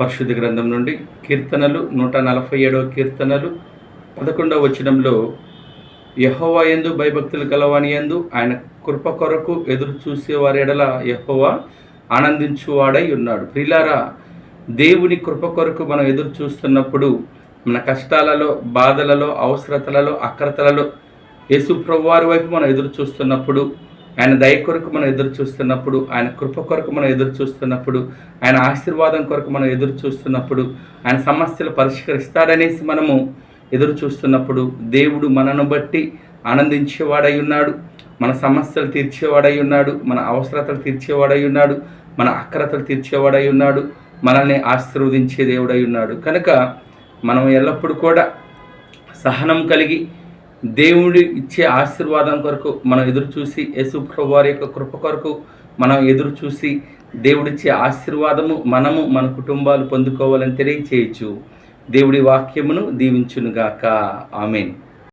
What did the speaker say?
పరిశుద్ధ గ్రంథం నుండి కీర్తనలు నూట నలభై ఏడవ కీర్తనలు పదకొండవ వచనంలో యహోవా ఎందు భయభక్తులు కలవాని ఎందు ఆయన కృప కొరకు ఎదురు చూసేవారి ఎడల యహోవా ఆనందించువాడై ఉన్నాడు. ప్రిలారా దేవుని కృప కొరకు మనం ఎదురు చూస్తున్నప్పుడు మన కష్టాలలో బాధలలో అవసరతలలో అక్రతలలో యేసు ప్రభువారి వైపు మనం ఎదురు చూస్తున్నప్పుడు ఆయన దయ కొరకు మనం ఎదురు చూస్తున్నప్పుడు ఆయన కృప కొరకు మనం ఎదురు చూస్తున్నప్పుడు ఆయన ఆశీర్వాదం కొరకు మనం ఎదురు చూస్తున్నప్పుడు ఆయన సమస్యలు పరిష్కరిస్తాడనేసి మనము ఎదురు చూస్తున్నప్పుడు దేవుడు మనను బట్టి ఆనందించేవాడై ఉన్నాడు. మన సమస్యలు తీర్చేవాడై ఉన్నాడు. మన అవసరతలు తీర్చేవాడై ఉన్నాడు. మన అక్రతలు తీర్చేవాడై ఉన్నాడు. మనల్ని ఆశీర్వదించే దేవుడై ఉన్నాడు. కనుక మనం ఎల్లప్పుడూ కూడా సహనం కలిగి దేవుడి ఇచ్చే ఆశీర్వాదం కొరకు మనం ఎదురు చూసి యేసు వారి యొక్క కృప కొరకు మనం ఎదురు చూసి దేవుడిచ్చే ఆశీర్వాదము మనము మన కుటుంబాలు పొందుకోవాలని తెలియచేయచ్చు. దేవుడి వాక్యమును దీవించునుగాక. ఆమెన్.